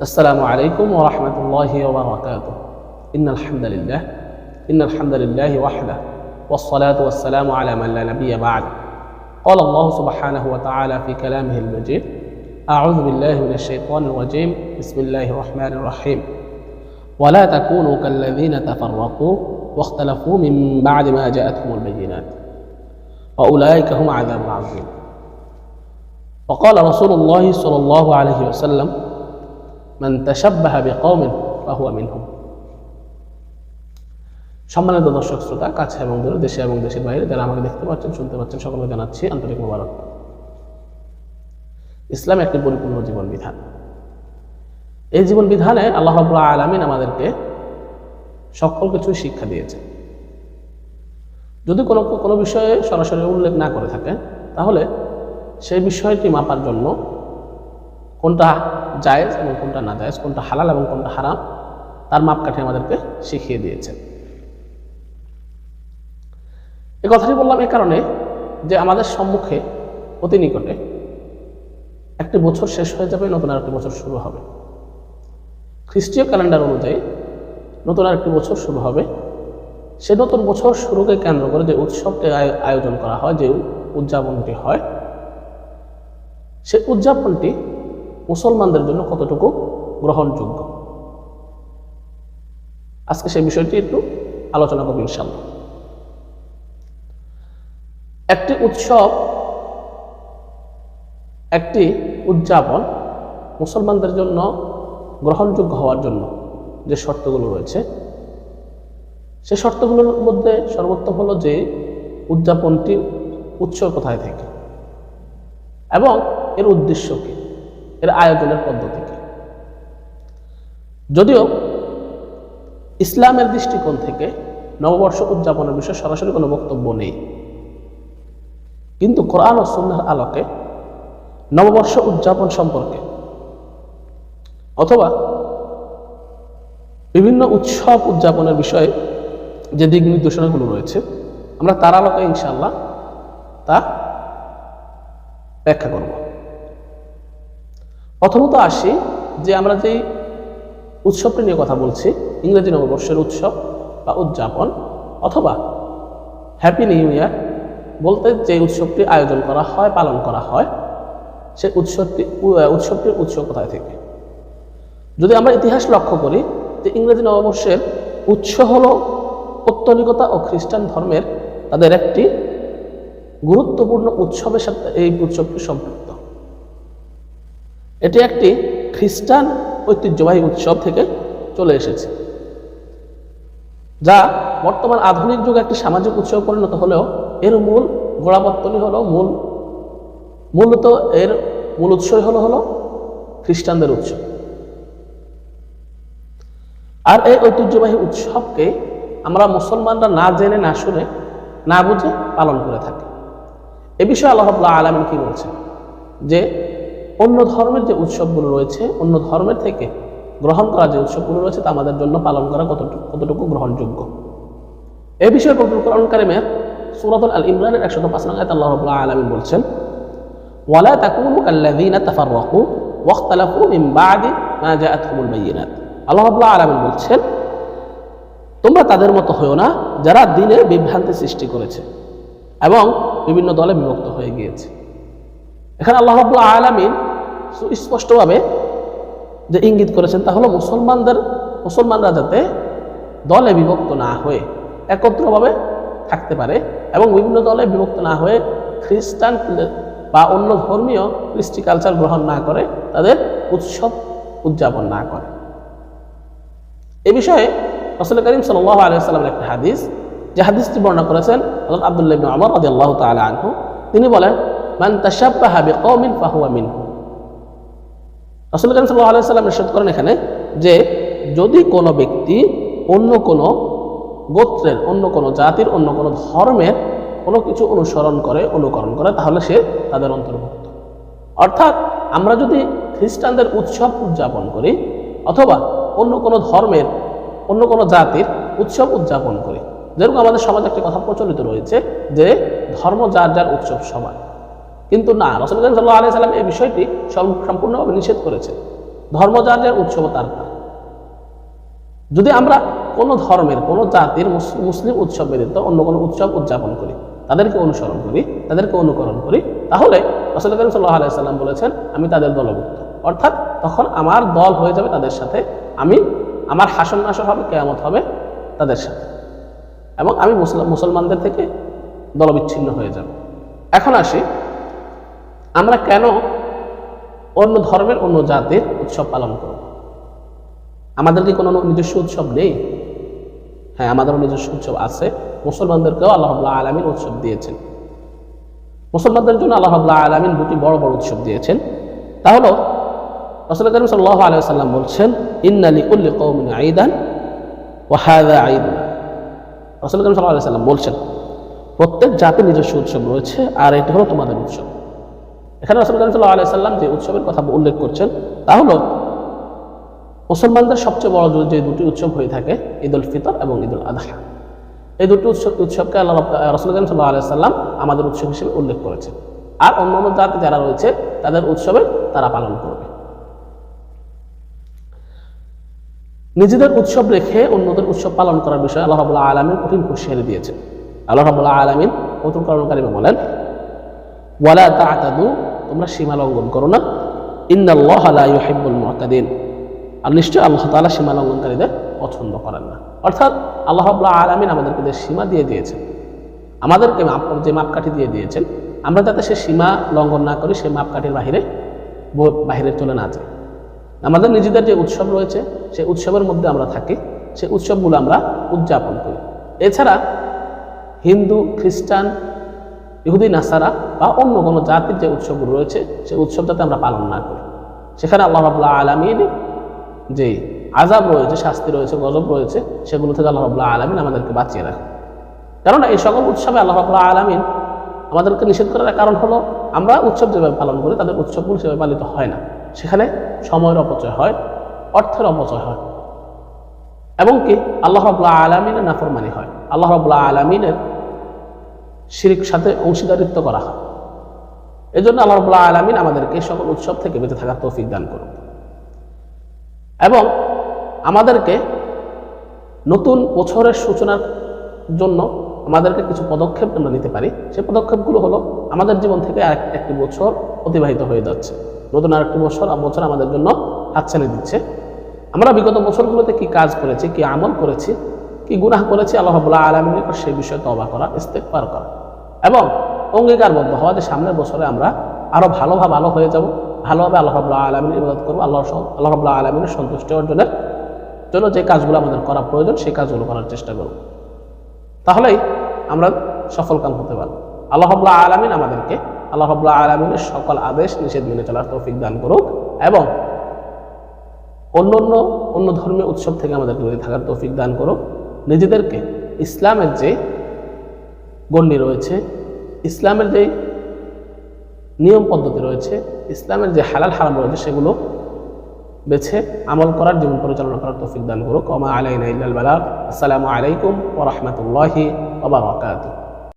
السلام عليكم ورحمة الله وبركاته. إن الحمد لله إن الحمد لله وحده والصلاة والسلام على من لا نبي بعد. قال الله سبحانه وتعالى في كلامه المجيد أعوذ بالله من الشيطان الرجيم بسم الله الرحمن الرحيم. ولا تكونوا كالذين تفرقوا واختلفوا من بعد ما جاءتهم البينات. وأولئك هم عذاب عظيم وقال رسول الله صلى الله عليه وسلم মান তাসাব্বাহা বিকওমিন ফাহুয়া মিনহুম। সম্মানিত দর্শক শ্রোতা, কাছে এবং দূরে, দেশে এবং দেশের বাইরে যারা আমাকে দেখতে পাচ্ছেন, শুনতে পাচ্ছেন, সকলকে জানাচ্ছি আন্তরিক মোবারক। ইসলাম একটি পরিপূর্ণ জীবন বিধান এই জীবন বিধানে আল্লাহ রবুল্লাহ আলমিন আমাদেরকে সকল কিছুই শিক্ষা দিয়েছে। যদি কোনো কোনো বিষয়ে সরাসরি উল্লেখ না করে থাকে তাহলে সেই বিষয়টি মাপার জন্য কোনটা জায়েজ এবং কোনটা না জায়েজ, কোনটা হালাল এবং কোনটা হারাম, তার মাপকাঠি আমাদেরকে শিখিয়ে দিয়েছেন এ কথাটি বললাম এই কারণে যে আমাদের সম্মুখে, অতি নিকটে একটি বছর শেষ হয়ে যাবে, নতুন আরেকটি বছর শুরু হবে। খ্রিস্টীয় ক্যালেন্ডার অনুযায়ী নতুন আরেকটি বছর শুরু হবে। সে নতুন বছর শুরুকে কেন্দ্র করে যে উৎসবটি আয়- আয়োজন করা হয়, যে উদযাপনটি হয়, সে উদযাপনটি মুসলমানদের জন্য কতটুকু গ্রহণযোগ্য? আজকে সেই বিষয়টি একটু আলোচনা করব ইনশাল্লাহ একটি উৎসব, একটি উদযাপন মুসলমানদের জন্য গ্রহণযোগ্য হওয়ার জন্য যে শর্তগুলো রয়েছে, সে শর্তগুলোর মধ্যে সর্বোত্তম হলো যে উদযাপনটি উৎস কোথায় থেকে এবং এর উদ্দেশ্য কি? এর আয়োজনের পদ্ধতি। যদিও ইসলামের দৃষ্টিকোণ থেকে নববর্ষ উদযাপনের বিষয়ে সরাসরি কোনো বক্তব্য নেই। কিন্তু কোরআন ও সুন্নাহর আলোকে নববর্ষ উদযাপন সম্পর্কে অথবা বিভিন্ন উৎসব উদযাপনের বিষয়ে যে দিক নির্দেশনাগুলো রয়েছে, আমরা তার আলোকে ইনশাল্লাহ তা ব্যাখ্যা করব। প্রথমত আসি যে আমরা যেই উৎসবটি নিয়ে কথা বলছি, ইংরেজি নববর্ষের উৎসব বা উদযাপন অথবা হ্যাপি নিউ ইয়ার বলতে যে উৎসবটি আয়োজন করা হয়, পালন করা হয় সেই উৎসবটি, উৎসবটির উৎস কোথায় থেকে? যদি আমরা ইতিহাস লক্ষ্য করি যে ইংরেজি নববর্ষের উৎস হল পৌত্তলিকতা ও খ্রিস্টান ধর্মের তাদের একটি গুরুত্বপূর্ণ উৎসবের সাথে এই উৎসবটি সম্পৃক্ত। এটি একটি খ্রিস্টান ঐতিহ্যবাহী উৎসব থেকে চলে এসেছে, যা বর্তমান আধুনিক যুগে একটি সামাজিক উৎসবে পরিণত হলেও এর মূল গোড়াপত্তনই হলো মূল, মূলত এর মূল উৎসই হলো হলো খ্রিস্টানদের উৎসব। আর এই ঐতিহ্যবাহী উৎসবকে আমরা মুসলমানরা না জেনে, না শুনে, না বুঝে পালন করে থাকি। এ বিষয়ে আল্লাহ আলমিন কি বলছেন? যে অন্য ধর্মের যে উৎসবগুলো রয়েছে, অন্য ধর্মের থেকে গ্রহণ করা যে উৎসবগুলো রয়েছে, তা আমাদের জন্য পালন করা কতটুকু কতটুকু গ্রহণযোগ্য? এ বিষয়ে পবিত্র কোরআন সূরাতুল আল ইমরানের একশত পাঁচ নং আয়াত আল্লাহ রাব্বুল আলামিন বলছেন, ওয়ালা তাকুনু কাল্লাযীনা তাফাররাকু ওয়াখতালাফু মিন বা'দি মা জাআতহুমুল বায়িনাত। আল্লাহ রাব্বুল আলামিন বলছেন, তোমরা তাদের মতো হয়েও না যারা দিনে বিভ্রান্তি সৃষ্টি করেছে এবং বিভিন্ন দলে বিভক্ত হয়ে গিয়েছে। এখানে আল্লাহ রাব্বুল আলামিন সুস্পষ্টভাবে যে ইঙ্গিত করেছেন, তা হলো মুসলমানদের, মুসলমানরা যাতে দলে বিভক্ত না হয়ে একত্রভাবে থাকতে পারে এবং বিভিন্ন দলে বিভক্ত না হয়ে খ্রিস্টান বা অন্য ধর্মীয় কৃষ্টি কালচার গ্রহণ না করে, তাদের উৎসব উদযাপন না করে। এ বিষয়ে রসুল করিম সাল্লাহ আলিয়াল্লামের একটা হাদিস, যে হাদিসটি বর্ণনা করেছেন আব্দুল্লাহ ইবনে ওমর রাদিয়াল্লাহু তাআলা আনহু। তিনি বলেন, মান তাশাব্বাহা বিকওমিন ফাহুয়া মিনহুম রসুল করিম সাল্লাহ আলিয়া সাল্লাম ইরশাদ করেন এখানে যে যদি কোনো ব্যক্তি অন্য কোনো গোত্রের, অন্য কোনো জাতির, অন্য কোনো ধর্মের কোনো কিছু অনুসরণ করে, অনুকরণ করে, তাহলে সে তাদের অন্তর্ভুক্ত। অর্থাৎ আমরা যদি খ্রিস্টানদের উৎসব উদযাপন করি অথবা অন্য কোনো ধর্মের, অন্য কোনো জাতির উৎসব উদযাপন করি, যেরকম আমাদের সমাজে একটি কথা প্রচলিত রয়েছে যে ধর্ম যার যার উৎসব সমান। কিন্তু না, রসুল সাল্লাহ আলিয়া সাল্লাম এই বিষয়টি সম্পূর্ণভাবে নিষেধ করেছে ধর্ম যার যার উৎসব তার যদি আমরা কোনো ধর্মের, কোনো জাতির মুসলিম উৎসব ব্যতীত অন্য কোনো উৎসব উদযাপন করি, তাদেরকে অনুসরণ করি, তাদেরকে অনুকরণ করি, তাহলে রসুল করিম সাল্লাহ আলাইসাল্লাম বলেছেন, আমি তাদের দলভুক্ত। অর্থাৎ তখন আমার দল হয়ে যাবে তাদের সাথে, আমি, আমার হাসন নাসর হবে, কেয়ামত হবে তাদের সাথে। এবং আমি মুসল- মুসলমানদের থেকে দলবিচ্ছিন্ন হয়ে যাব। এখন আসি আমরা কেন অন্য ধর্মের অন্য জাতির উৎসব পালন করব? আমাদের কি কোনো নিজস্ব উৎসব নেই? হ্যাঁ আমাদেরও নিজস্ব উৎসব আছে। মুসলমানদেরকেও আল্লাহ আলমিন উৎসব দিয়েছেন। মুসলমানদের জন্য আল্লাহ আলমিন দুটি বড় বড় উৎসব দিয়েছেন। তা হলো, রসুল করিম সাল্লাহ বলছেন ইন্নালি উল্লি কৌমিন আইদান ওয়াহাদা আইদুন রসুল করিম সাল্লাহ আলাইসাল্লাম বলছেন, প্রত্যেক জাতির নিজস্ব উৎসব রয়েছে, আর এটা হলো তোমাদের উৎসব। এখানে রসুল করিম সাল্লাহ আলাইসাল্লাম যে উৎসবের কথা উল্লেখ করছেন, তা হলো মুসলমানদের সবচেয়ে বড় যে দুটি উৎসব হয়ে থাকে ঈদ উল ফিতর এবং ঈদ উল আদহা। এই দুটি উৎসব উৎসবকে আল্লাহ রসুল করিম সাল্লাহ আলাইসাল্লাম আমাদের উৎসব হিসেবে উল্লেখ করেছেন। আর অন্য অন্য জাতি যারা রয়েছে, তাদের উৎসবে তারা পালন করবে। নিজেদের উৎসব রেখে অন্যদের উৎসব পালন করার বিষয়ে আল্লাহ রাবুল্লাহ আলমিন কঠিন হুঁশিয়ারি দিয়েছেন। আল্লাহ রাবুল্লাহ আলমিন করণকারী বলেন, ওয়ালা তাআতাদু তোমরা সীমা লঙ্ঘন করো না। ইন্নাল্লাহ লা ইউহিব্বুল মুআতাদিন আর নিশ্চয়ই আল্লাহ তাআলা সীমা লঙ্ঘনকারীদের পছন্দ করেন না। অর্থাৎ আল্লাহ রাবুল্লাহ আলমিন আমাদেরকে যে সীমা দিয়ে দিয়েছেন, আমাদেরকে যে মাপকাঠি দিয়ে দিয়েছেন, আমরা যাতে সে সীমা লঙ্ঘন না করি সেই মাপকাঠির বাহিরে বাহিরে চলে না যাই আমাদের নিজেদের যে উৎসব রয়েছে, সেই উৎসবের মধ্যে আমরা থাকি, সেই উৎসবগুলো আমরা উদযাপন করি। এছাড়া হিন্দু, খ্রিস্টান ইহুদি, নাসারা বা অন্য কোনো জাতির যে উৎসবগুলো রয়েছে, সেই উৎসব যাতে আমরা পালন না করি। সেখানে আল্লাহ রাবুল্লাহ আলমিন যে আজাব রয়েছে, শাস্তি রয়েছে, গজব রয়েছে, সেগুলো থেকে আল্লাহ রাবুল্লাহ আলমিন আমাদেরকে বাঁচিয়ে রাখে কেননা এই সকল উৎসবে আল্লাহ রাবুল্লাহ আলমিন আমাদেরকে নিষেধ করার কারণ হলো, আমরা উৎসব যেভাবে পালন করি, তাদের উৎসবগুলো সেভাবে পালিত হয় না। সেখানে সময়ের অপচয় হয়, অর্থের অপচয় হয়। এবং কি? আল্লাহ রাবুল্লাহ আলমিনের নাফরমানি হয়। আল্লাহ রাবুল্লাহ আলমিনের শিরিক সাথে অংশীদারিত্ব করা হয়। এই জন্য আল্লাহ রাবুল্লাহ আলমিন আমাদেরকে সকল উৎসব থেকে বেঁচে থাকার তৌফিক দান করুন। এবং আমাদেরকে নতুন বছরের সূচনার জন্য আমাদেরকে কিছু পদক্ষেপ আমরা নিতে পারি। সেই পদক্ষেপগুলো হলো আমাদের জীবন থেকে আরেক একটি বছর অতিবাহিত হয়ে যাচ্ছে। নতুন আরেকটি বছর বছর আমাদের জন্য হাতছানি দিচ্ছে। আমরা বিগত বছরগুলোতে কি কাজ করেছি, কি আমল করেছি কি গুনাহ করেছি? আল্লাহ রাবুল্লাহ আলমিনের নিকট সেই বিষয়ে তবা করা ইস্তেকবার করা। এবং অঙ্গীকারবদ্ধ হওয়া যে সামনের বছরে আমরা আরও ভালোভাবে ভালো হয়ে যাব, ভালোভাবে আল্লাহ রাবুল্লাহ আলমিনের ইবাদত করব আল্লাহ আল্লাহ রাবুল্লাহ আলমিনের সন্তুষ্টি অর্জনের জন্য যে কাজগুলো আমাদের করা প্রয়োজন, সেই কাজগুলো করার চেষ্টা করব। তাহলেই আমরা সফলকাম হতে পারব। আল্লাহ রাবুল্লাহ আলমিন আমাদেরকে, আল্লাহ রাবুল্লাহ আলমিনের সকল আদেশ নিষেধ মেনে চলার তৌফিক দান করুক এবং অন্য অন্য অন্য ধর্মীয় উৎসব থেকে আমাদেরকে বেঁচে থাকার তৌফিক দান করুক। নিজেদেরকে ইসলামের যে গণ্ডি রয়েছে, ইসলামের যে নিয়ম পদ্ধতি রয়েছে, ইসলামের যে হালাল হারাম রয়েছে, সেগুলো বেছে আমল করার, জীবন পরিচালনা করার তৌফিক দান করুক। ওমা আলাইনা ইল্লাল বালাক আসসালামু আলাইকুম ওয়া রাহমাতুল্লাহি ওয়া